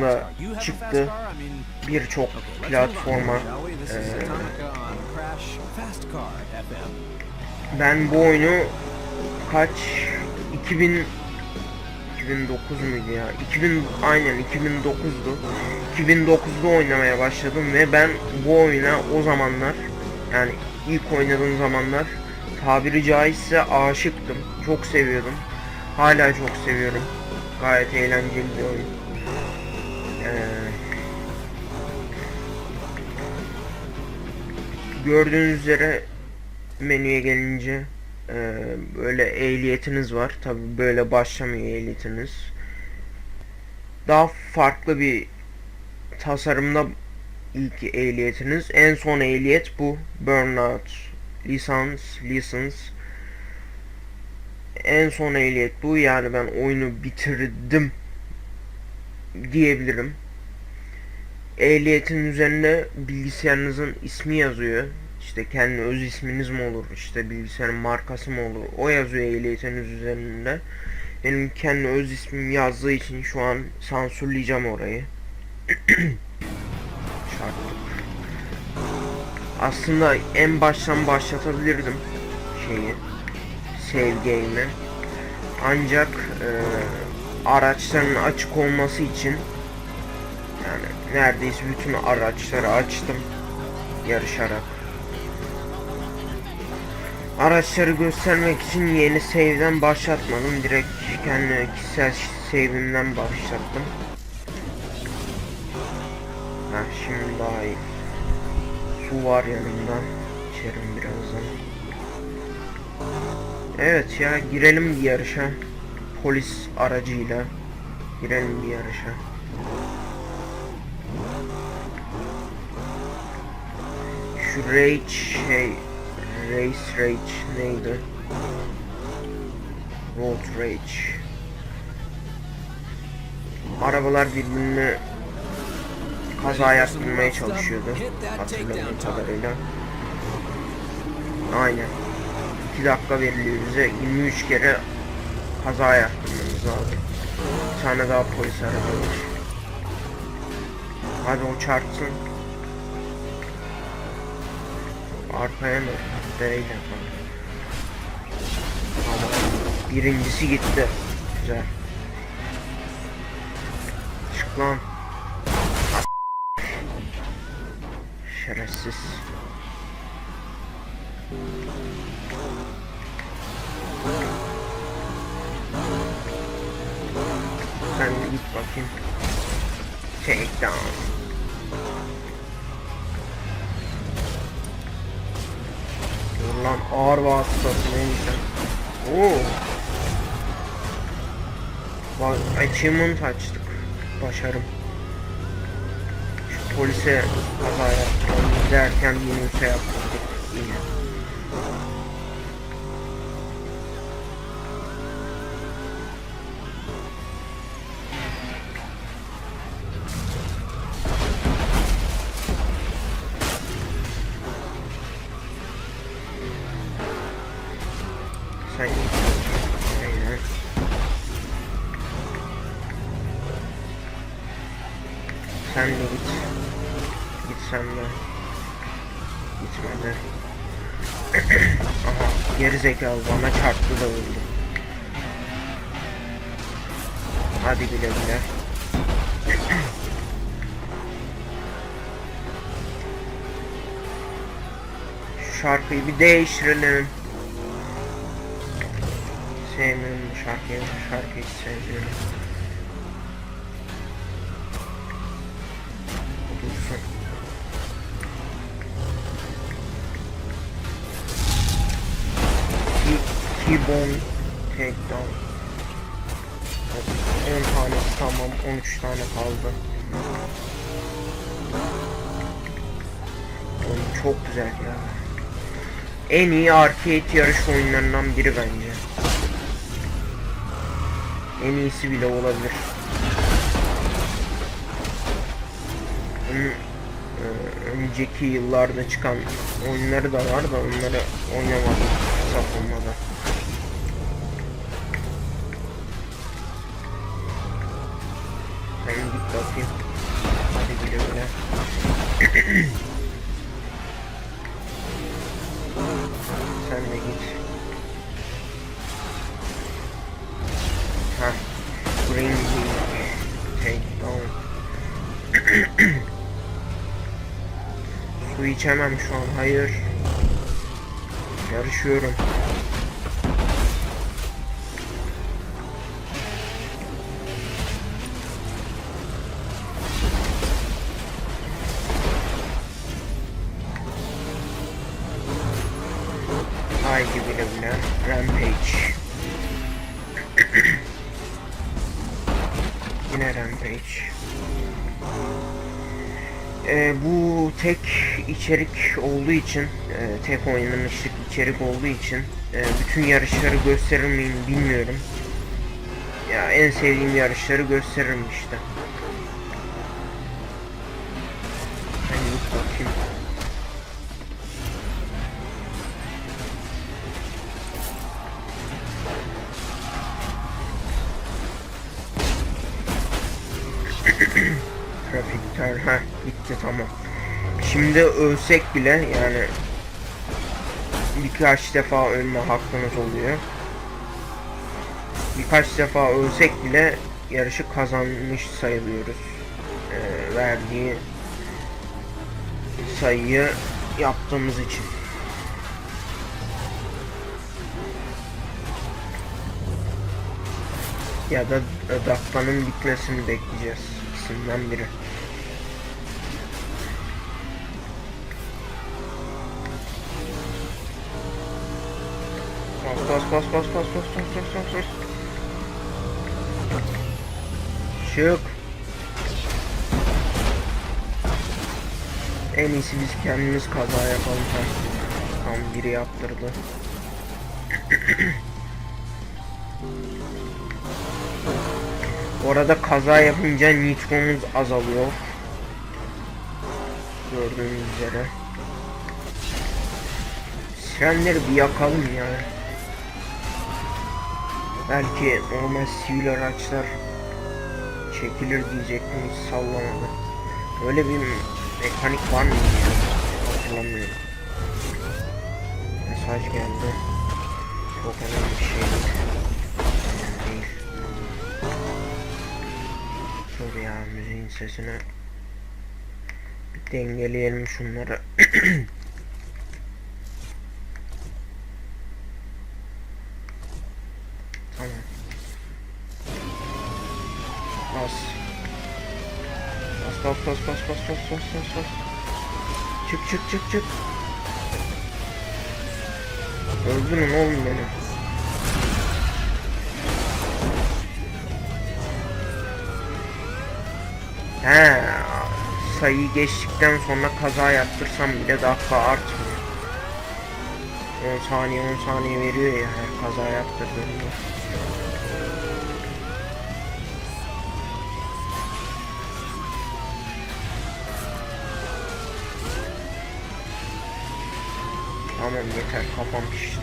da çıktı. Birçok platforma. Ee, ben bu oyunu kaç 2000 2009 muydu ya? 2000 aynen 2009'du. 2009'da oynamaya başladım ve ben bu oyuna o zamanlar yani ilk oynadığım zamanlar tabiri caizse aşıktım. Çok seviyordum. Hala çok seviyorum. Gayet eğlenceli bir oyun. Ee, gördüğünüz üzere menüye gelince e, böyle ehliyetiniz var. Tabi böyle başlamıyor ehliyetiniz. Daha farklı bir tasarımda ilk ehliyetiniz. En son ehliyet bu. Burnout. Lisans, lisans. En son ehliyet bu. Yani ben oyunu bitirdim diyebilirim. Ehliyetin üzerinde bilgisayarınızın ismi yazıyor. İşte kendi öz isminiz mi olur, işte bilgisayarın markası mı olur, o yazıyor ehliyetiniz üzerinde. Benim kendi öz ismim yazdığı için şu an sansürleyeceğim orayı. Aslında en baştan başlatabilirdim şeyi, save game'i. Ancak e, araçların açık olması için yani neredeyse bütün araçları açtım yarışarak. Araçları göstermek için yeni save'den başlatmadım. Direkt kendi kişisel save'imden başlattım. Ha şimdi daha iyi. Su var yanımda. İçerim birazdan. Evet ya girelim bir yarışa. Polis aracıyla. Girelim bir yarışa. Şu rage şey Race Rage neydi? Road Rage. Arabalar birbirine kaza yaptırmaya çalışıyordu. Hatırladığım kadarıyla. Aynen. 2 dakika veriliyor bize. 23 kere kaza yaptırmamız lazım. Bir tane daha polis arabası var. Hadi o çarpsın. Arkaya mı? Değil efendim. Tamam. Birincisi gitti. Güzel. Çık lan. Şerefsiz. Bakayım. Take. Dur lan ağır vasıtası neymiş? Oo. Bak achievement açtık. Başarım. Şu polise kaza yaptıralım derken Yunus'a yaptırdık. İyi. Geri zekalı bana çarptı da öldü. Hadi güle güle. Şarkıyı bir değiştirelim. Sevmiyorum bu şarkıyı. Bu şarkıyı sevmiyorum. T-Bone Takedown. 10 tane tamam 13 tane kaldı. Oğlum çok güzel ya. En iyi arcade yarış oyunlarından biri bence. En iyisi bile olabilir. E, önceki yıllarda çıkan oyunları da var da onları oynamadım. Fırsat bakayım. Hadi güle güle. Sen de git. Ha. Bring me. Take down. Su içemem şu an. Hayır. Yarışıyorum. Tek içerik olduğu için, e, tek oynanışlık içerik olduğu için e, bütün yarışları gösterir miyim bilmiyorum. Ya en sevdiğim yarışları gösteririm işte. Şimdi ölsek bile yani birkaç defa ölme hakkınız oluyor. Birkaç defa ölsek bile yarışı kazanmış sayılıyoruz. Ee, verdiği sayıyı yaptığımız için. Ya da dakikanın bitmesini bekleyeceğiz. İkisinden biri. Bas bas bas bas bas bas bas bas bas bas. Çık. En iyisi biz kendimiz kaza yapalım. Tam biri yaptırdı. Orada kaza yapınca nitromuz azalıyor. Gördüğünüz üzere. Sirenleri bir yakalım ya. Belki normal sivil araçlar çekilir diyecektim sallamadı. Öyle bir mekanik var mı? Hatırlamıyorum. Mesaj geldi. Çok önemli bir şey. Değil. Dur ya müziğin sesini bir dengeleyelim şunları. bas bas bas bas bas bas. Çık çık çık çık. Öldürün oğlum beni. He, sayıyı geçtikten sonra kaza yaptırsam bile dakika artmıyor. 10 saniye 10 saniye veriyor ya kaza yaptırdığımda. Aynen yeter kapamış işte.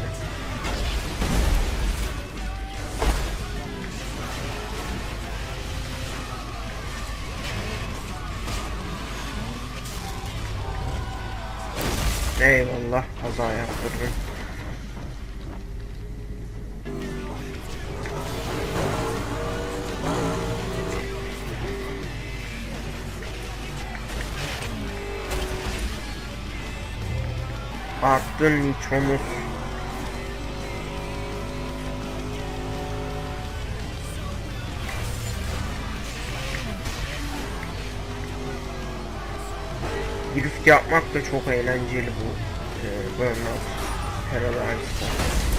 Eyvallah kaza yaptırdım. Nitromuz. Drift yapmak da çok eğlenceli bu e, Burnout Paradise'da.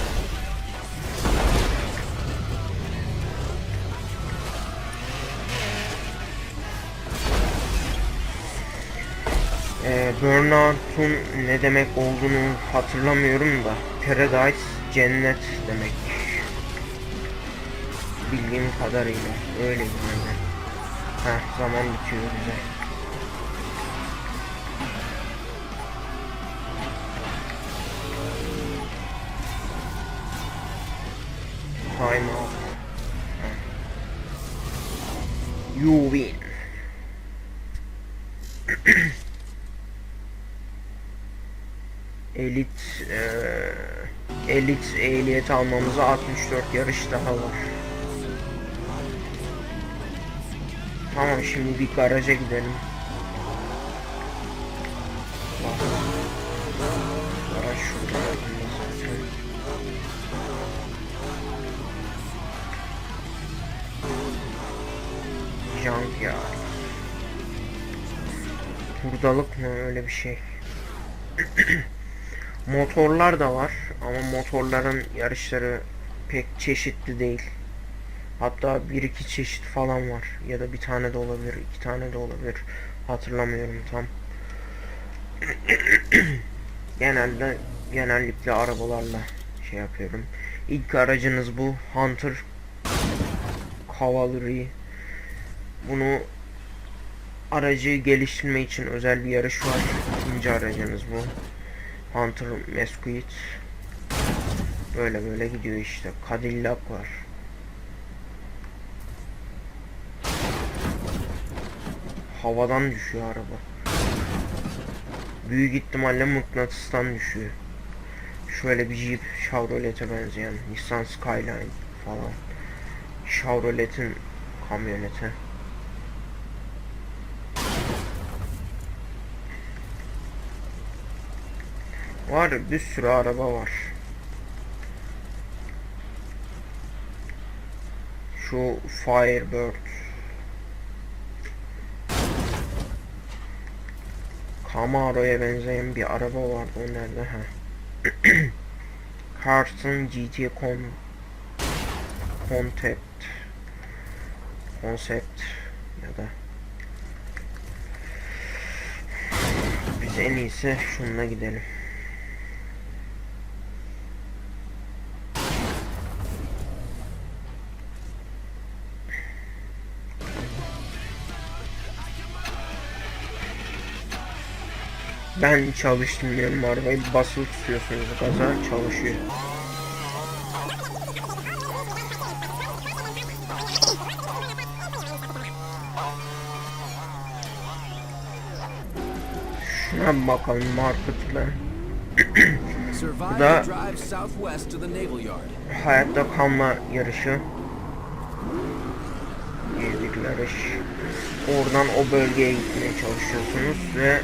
E, Burnout'un ne demek olduğunu hatırlamıyorum da Paradise cennet demek. Bildiğim kadarıyla öyle yani. Heh zaman bitiyor güzel. Time out. You win. 50x ehliyet almamıza 64 yarış daha var. Tamam şimdi bir garaja gidelim. Garaj şurada Hurdalık mı öyle bir şey. Motorlar da var ama motorların yarışları pek çeşitli değil. Hatta bir iki çeşit falan var ya da bir tane de olabilir, iki tane de olabilir. Hatırlamıyorum tam. Genelde genellikle arabalarla şey yapıyorum. İlk aracınız bu Hunter Cavalry. Bunu aracı geliştirme için özel bir yarış var. İkinci aracınız bu. Hunter Mesquite. Böyle böyle gidiyor işte. Cadillac var. Havadan düşüyor araba. Büyük ihtimalle mıknatıstan düşüyor. Şöyle bir Jeep Chevrolet'e benzeyen Nissan Skyline falan. Chevrolet'in kamyoneti. Var bir sürü araba var. Şu Firebird. Camaro'ya benzeyen bir araba vardı o nerede ha? Carson GT Con Concept Concept ya da biz en iyisi şununla gidelim. Ben çalıştırmıyorum arabayı basılı tutuyorsunuz gaza çalışıyor. Şuna bakalım marketle. Survive Da-. Hayatta kalma yarışı. bir yarış. Oradan o bölgeye gitmeye çalışıyorsunuz ve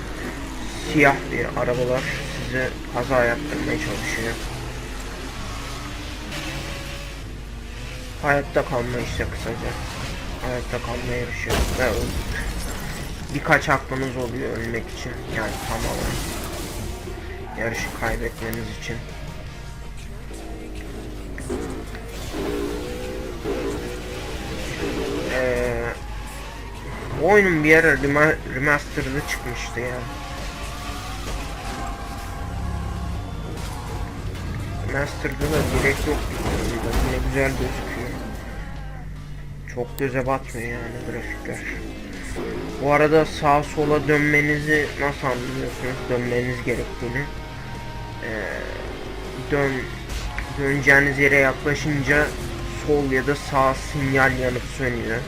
siyah bir arabalar size kaza yaptırmaya çalışıyor. Hayatta kalma işte kısaca. Hayatta kalma yarışı ve. Birkaç hakkınız oluyor ölmek için yani tamamen yarışı kaybetmeniz için. Ee, oyunun bir ara rema- remaster'ı çıkmıştı ya. Remaster'da da gerek yok oyunda. Yine güzel gözüküyor. Çok göze batmıyor yani grafikler. Bu arada sağa sola dönmenizi nasıl anlıyorsunuz? Dönmeniz gerektiğini. Ee, dön döneceğiniz yere yaklaşınca sol ya da sağ sinyal yanıp sönüyor.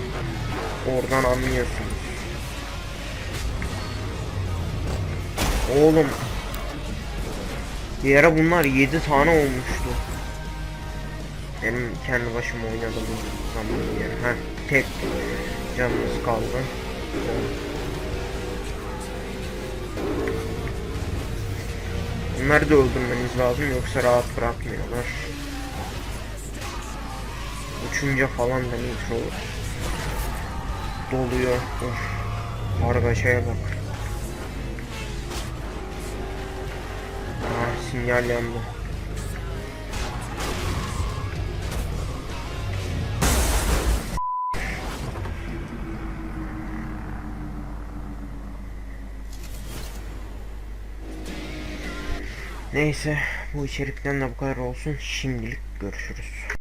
Oradan anlıyorsunuz. Oğlum. Bir bunlar 7 tane olmuştu. Benim kendi başıma oynadığım zaman yani. Heh, tek canımız kaldı. Bunları da öldürmeniz lazım yoksa rahat bırakmıyorlar. Uçunca falan da nitro doluyor. Of. Kargaşaya bak. Sinyal. Neyse bu içerikten de bu kadar olsun. Şimdilik görüşürüz.